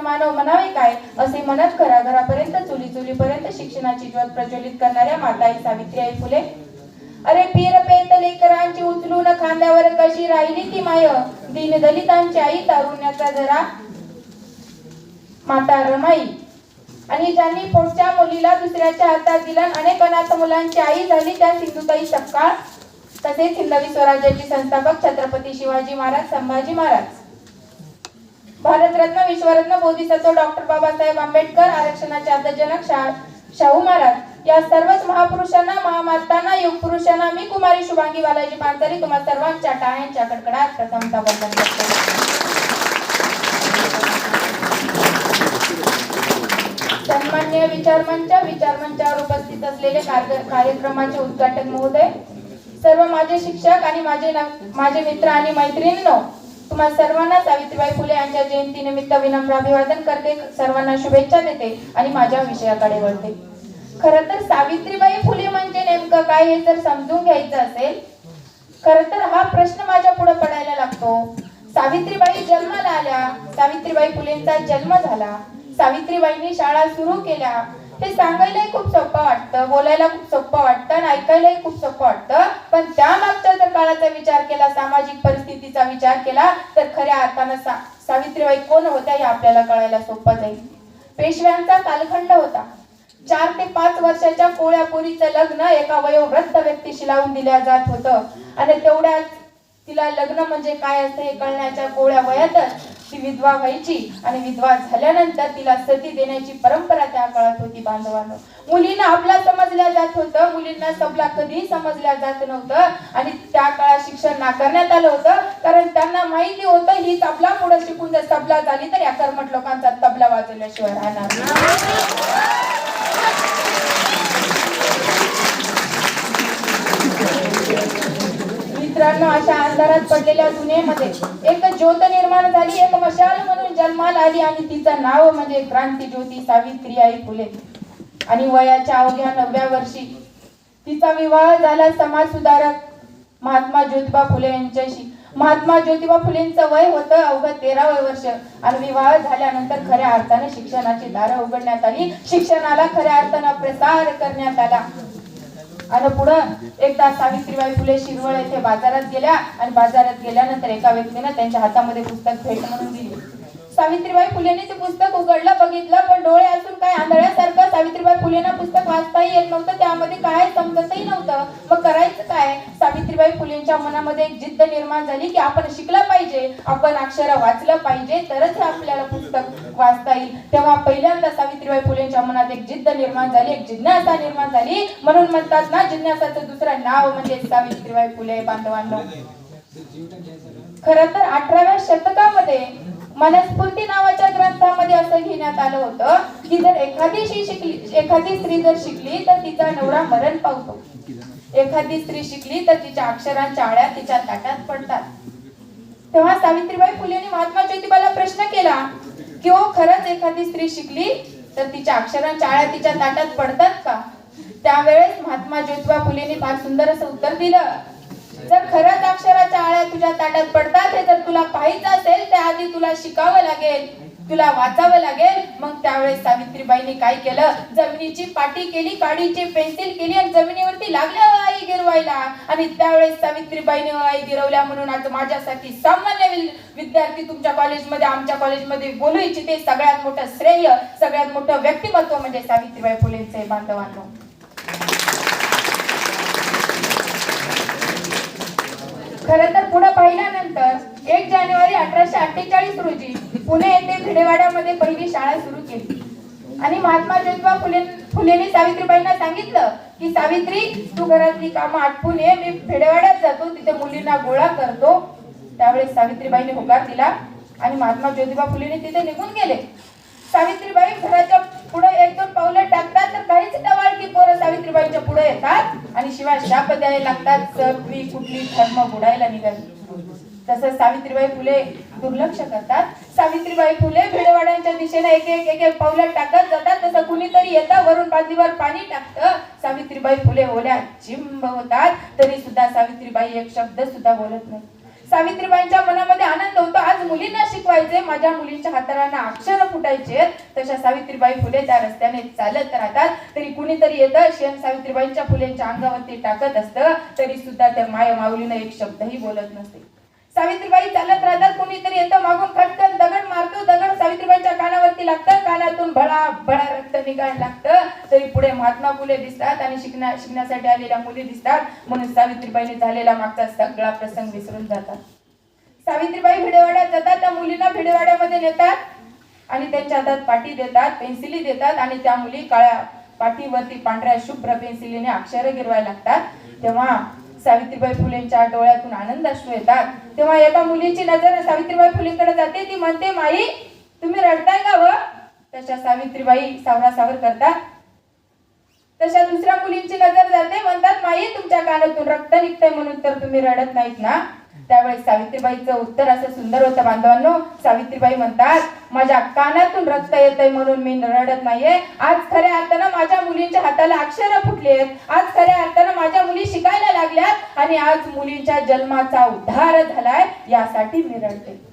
मानव म्हणावे काय? असे म्हणत घराघरापर्यंत चुली चुलीपर्यंत शिक्षणाची ज्योत प्रज्वलित करणाऱ्या माताई सावित्रीबाई फुले अरे पीर पेत लेकरांची उचलून खांद्यावर कशी राहिली ती माय? दीन दलितांची आई तारुण्याचा जरा माता रमाई. आणि ज्यांनी पोटच्या मुलीला दुसऱ्याच्या हातात दिला अनेक अनाथ मुलांची आई झाली त्या सिंधुताई सपकाळ तसेच हिंदवी स्वराज्याचे संस्थापक छत्रपती शिवाजी महाराज संभाजी महाराज. भारतरत्न विश्वरत्न बोधिसत्व डॉक्टर बाबासाहेब आंबेडकर आरक्षणाचे आद्यजनक शा- शाहू महाराज. या सर्वच महापुरुषांना महामातांना युग पुरुषांना मी कुमारी शुभांगी बालाजी पानसरे तुम्हा सर्वांच्या टाळ्यांच्या कडकडात प्रथमता वंदन करतो. सन्मान्य विचारमंच विचारमंचावर उपस्थित असलेले कार्य- कार्यक्रमाचे उद्घाटक महोदय सर्व माझे शिक्षक आणि माझे न- माझे मित्र आणि मैत्रिणींनो तुम्हा सर्वांना सावित्रीबाई फुले यांच्या जयंतीनिमित्त विनम्र अभिवादन करते. सर्वांना शुभेच्छा देते आणि माझ्या विषयाकडे वळते. खर तर सावित्रीबाई फुले म्हणजे नेमकं काय हे जर समजून घ्यायचं असेल खर तर हा प्रश्न माझ्या पुढे पडायला लागतो. सावित्रीबाई जन्माला आल्या सावित्रीबाई फुलेंचा जन्म झाला सावित्रीबाईंनी शाळा सुरू केल्या. हे सांगायलाही खूप सोपं वाटतं बोलायला खूप सोपं वाटतं आणि ऐकायलाही खूप सोपं वाटतं पण त्या काळाचा विचार केला सामाजिक परिस्थितीचा विचार केला तर खऱ्या अर्थानं सा सावित्रीबाई कोण होत्या हे आपल्याला कळायला सोपं जाईल. पेशव्यांचा कालखंड होता. चार ते पाच वर्षाच्या कोळ्या पोरीचं लग्न एका वयोवृद्ध व्यक्तीशी लावून दिल्या जात होतं. आणि तेवढ्याच तिला लग्न म्हणजे काय असतं हे कळण्याच्या गोळ्या वयातच ती विधवा व्हायची. आणि विधवा झाल्यानंतर तिला सती देण्याची परंपरा त्या काळात होती बांधवांनो. मुलींना आपला समजल्या जात होतं. मुलींना सबला कधीही समजल्या जात नव्हतं. आणि त्या काळात शिक्षण नाकारण्यात आलं होतं. कारण त्यांना माहिती होतं ही तबला पुढे शिकून जर तबला झाली तर या कर्मट लोकांचा तबला वाजवल्याशिवाय राहणार मित्रांनो अशा अंधारात पडलेल्या दुनियेमध्ये एक ज्योत निर्माण झाली एक मशाल म्हणून जन्माला आली आणि तिचं नाव म्हणजे क्रांती ज्योती सावित्री आई फुले. आणि वयाच्या अवघ्या नवव्या वर्षी तिचा विवाह झाला समाज सुधारक महात्मा ज्योतिबा फुले यांच्याशी. महात्मा ज्योतिबा फुलेंचं वय होतं अवघं तेरावं वर्ष आणि विवाह झाल्यानंतर खऱ्या अर्थाने शिक्षणाची दारं उघडण्यात आली. शिक्षणाला खऱ्या अर्थानं प्रसार करण्यात आला. आणि पुढं एकदा सावित्रीबाई फुले शिरवळ येथे बाजारात गेल्या आणि बाजारात गेल्यानंतर एका व्यक्तीनं त्यांच्या हातामध्ये पुस्तक भेट म्हणून दिली. सावित्रीबाई फुलेने ते पुस्तक उघडलं बघितलं पण डोळे असून काय आंधळ्यासारखं सावित्रीबाई फुलेंना पुस्तक वाचताही येत नव्हतं त्यामध्ये काय समजतही नव्हतं. मग करायचं काय? सावित्रीबाई फुलेंच्या मनामध्ये एक जिद्द निर्माण झाली की आपण शिकलं पाहिजे आपण अक्षर वाचलं पाहिजे तरच हे आपल्याला पुस्तक वाचता येईल. तेव्हा पहिल्यांदा सावित्रीबाई फुलेंच्या मनात एक जिद्द निर्माण झाली एक जिज्ञासा निर्माण झाली. म्हणून म्हणतात ना जिज्ञासाचं दुसरं नाव म्हणजे सावित्रीबाई फुले बांधवांनो. खर तर अठराव्या शतकामध्ये मनस्फूर्ती नावाच्या ग्रंथामध्ये असं घेण्यात आलं होतं की जर एखादी शिकली एखादी स्त्री जर शिकली तर तिचा नवरा मरण पावतो. एखादी स्त्री शिकली तर तिच्या अक्षरांच्या आळ्या तिच्या ताटात पडतात. तेव्हा सावित्रीबाई फुलेंनी महात्मा ज्योतिबाला प्रश्न केला की हो खरंच एखादी स्त्री शिकली तर तिच्या अक्षरांच्या आळ्या तिच्या ताटात पडतात का? त्यावेळेस महात्मा ज्योतिबा फुलेंनी फार सुंदर असं उत्तर दिलं. जर खरंच अक्षराच्या आळ्या तुझ्या ताटात पडतात हे जर तुला पाहायचं असेल त्या आधी तुला शिकावं लागेल. तुला वाचावं लागेल. मग त्यावेळेस सावित्रीबाईंनी काय केलं? जमिनीची पाटी केली काडीची पेन्सिल केली आणि जमिनीवरती लागल्या आई गिरवायला. आणि त्यावेळेस सावित्रीबाईने आई गिरवल्या म्हणून आज माझ्यासाठी सामान्य विद्यार्थी तुमच्या कॉलेजमध्ये आमच्या कॉलेजमध्ये बोलू इच्छिते. सगळ्यात मोठं श्रेय सगळ्यात मोठं व्यक्तिमत्व म्हणजे सावित्रीबाई फुलेंचे बांधवांनो. खर तर पुढे पाहिल्यानंतर एक जानेवारी अठराशे अठ्ठेचाळीस रोजी पुणे येथे भिडेवाड्यामध्ये पहिली शाळा सुरू केली. आणि महात्मा ज्योतिबा फुले फुलेंनी सावित्रीबाईंना सांगितलं की सावित्री तू घरातली कामं आटपून ये मी भिडेवाड्यात जातो तिथे मुलींना गोळा करतो. त्यावेळेस सावित्रीबाईने होकार दिला आणि महात्मा ज्योतिबा फुलेने तिथे निघून गेले. सावित्रीबाई घराच्या पुढे एक दोन पावलं टाकतात तर काहीच टवाळकी पोरं सावित्रीबाईंच्या पुढे येतात. आणि शिवाय शाप द्यायला लागतात चकवी कुठली धर्म बुडायला निघाली तसंच सावित्रीबाई फुले दुर्लक्ष करतात. सावित्रीबाई फुले भिडवाड्यांच्या दिशेने एक एक एक एक पावलं टाकत जातात. तसं कुणीतरी येतं वरून बाजूवर पाणी टाकतं. सावित्रीबाई फुले ओल्या चिंब होतात. तरी सुद्धा सावित्रीबाई एक शब्द सुद्धा बोलत नाही. सावित्रीबाईंच्या मनामध्ये आनंद होतो. आज मुलींना शिकवायचे माझ्या मुलींच्या हाताला अक्षर फुटायचे. तशा सावित्रीबाई फुले त्या रस्त्याने चालत राहतात. तरी कुणीतरी येतं शेण सावित्रीबाईंच्या फुलेंच्या अंगावरती टाकत असतं. तरी सुद्धा त्या माय माऊलीनं एक शब्दही बोलत नसते. सावित्रीबाई चालत राहतात कुणीतरी येतं मागून खटकन दगड मारतो दगड सावित्रीबाईच्या कानावरती लागतं कानातून भळा भळा रक्त निघायला लागतं. तरी पुढे महात्मा फुले दिसतात आणि शिकण्या शिकण्यासाठी आलेल्या मुली दिसतात. म्हणून सावित्रीबाईंनी झालेला मागचा सगळा प्रसंग विसरून जातात. सावित्रीबाई भिडेवाड्यात जातात त्या मुलींना भिडेवाड्यामध्ये नेतात आणि त्यांच्या हातात पाठी देतात पेन्सिली देतात आणि त्या मुली काळ्या पाठीवरती पांढऱ्या शुभ्र पेन्सिलीने अक्षर गिरवायला लागतात. तेव्हा सावित्रीबाई फुलेंच्या डोळ्यातून आनंद अश्रू येतात. तेव्हा एका मुलीची नजर सावित्रीबाई फुलेंकडे जाते. ती म्हणते माई तुम्ही रडताय का व? तशा सावित्रीबाई सावरा सावर करतात. तशा दुसऱ्या मुलींची नजर जाते. म्हणतात माई तुमच्या कानातून रक्त निघतंय म्हणून तर तुम्ही रडत नाहीत ना? त्यावेळेस सावित्रीबाईचं उत्तर असं सुंदर होतं बांधवांनो. सावित्रीबाई म्हणतात माझ्या कानातून रक्त येतंय म्हणून मी रडत नाहीये. आज खऱ्या अर्थानं माझ्या मुलींच्या हाताला अक्षर आहेत. आज खऱ्या अर्थानं माझ्या मुली शिकायला लागल्यात आणि आज मुलींच्या जन्माचा उद्धार झालाय. यासाठी मी रडते.